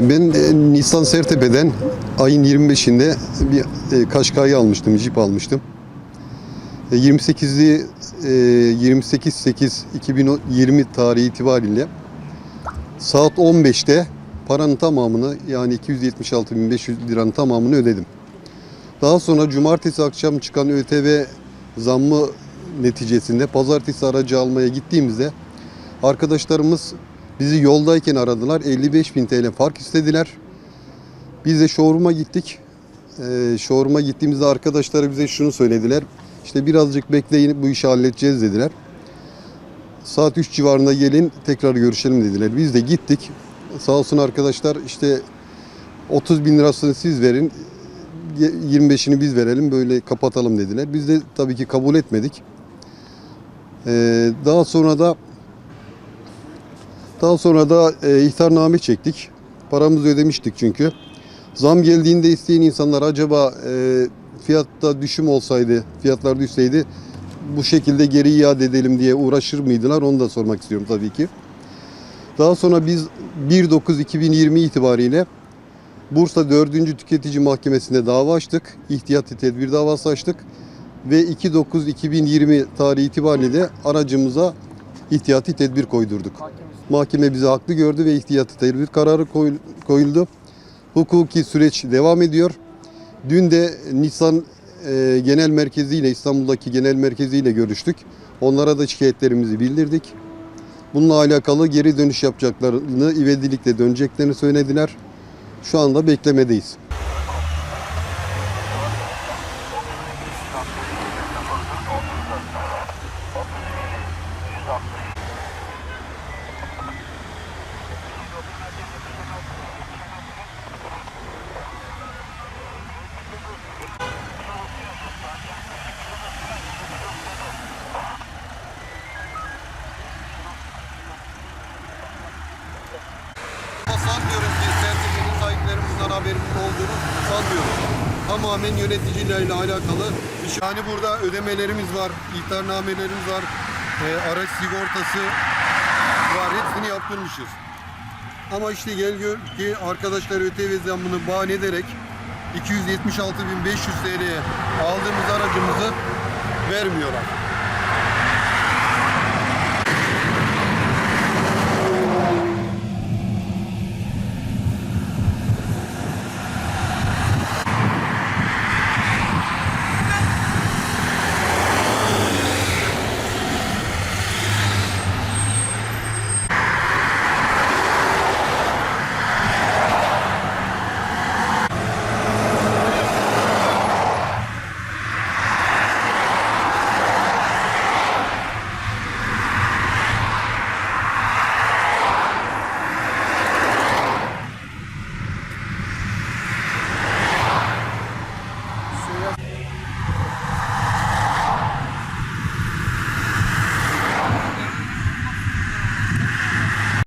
Ben e, Nisan Sertepe'den ayın 25'inde bir e, Kaşkay'ı almıştım, Jeep almıştım. E, 28'li e, 28 8 2020 tarihi itibariyle saat 15'te paranın tamamını yani 276.500 liranın tamamını ödedim. Daha sonra cumartesi akşam çıkan ÖTV zammı neticesinde pazartesi aracı almaya gittiğimizde arkadaşlarımız bizi yoldayken aradılar. 55 bin TL fark istediler. Biz de showroom'a gittik. Ee, showroom'a gittiğimizde arkadaşları bize şunu söylediler. İşte birazcık bekleyin bu işi halledeceğiz dediler. Saat 3 civarında gelin tekrar görüşelim dediler. Biz de gittik. Sağ olsun arkadaşlar işte 30 bin lirasını siz verin. 25'ini biz verelim böyle kapatalım dediler. Biz de tabii ki kabul etmedik. Ee, daha sonra da daha sonra da e, ihtarname çektik. Paramızı ödemiştik çünkü. Zam geldiğinde isteyen insanlar acaba e, fiyatta düşüm olsaydı, fiyatlar düşseydi bu şekilde geri iade edelim diye uğraşır mıydılar onu da sormak istiyorum tabii ki. Daha sonra biz 1.9.2020 itibariyle Bursa 4. Tüketici Mahkemesi'nde dava açtık. İhtiyati tedbir davası açtık. Ve 2.9.2020 tarihi itibariyle de aracımıza ihtiyati tedbir koydurduk. Mahkeme bizi haklı gördü ve ihtiyati tedbir kararı koyul- koyuldu. Hukuki süreç devam ediyor. Dün de Nisan e, Genel Merkezi ile İstanbul'daki Genel Merkezi ile görüştük. Onlara da şikayetlerimizi bildirdik. Bununla alakalı geri dönüş yapacaklarını, ivedilikle döneceklerini söylediler. Şu anda beklemedeyiz. Ama sanmıyorum ki sertifikalı haberinin olduğunu sanmıyorum. Tamamen yöneticilerle alakalı. Yani burada ödemelerimiz var, ihtarnamelerimiz var, e, araç sigortası var. Hepsini yaptırmışız. Ama işte gel gör ki arkadaşlar ÖTV zammını bahane ederek 276.500 TL'ye aldığımız aracımızı vermiyorlar.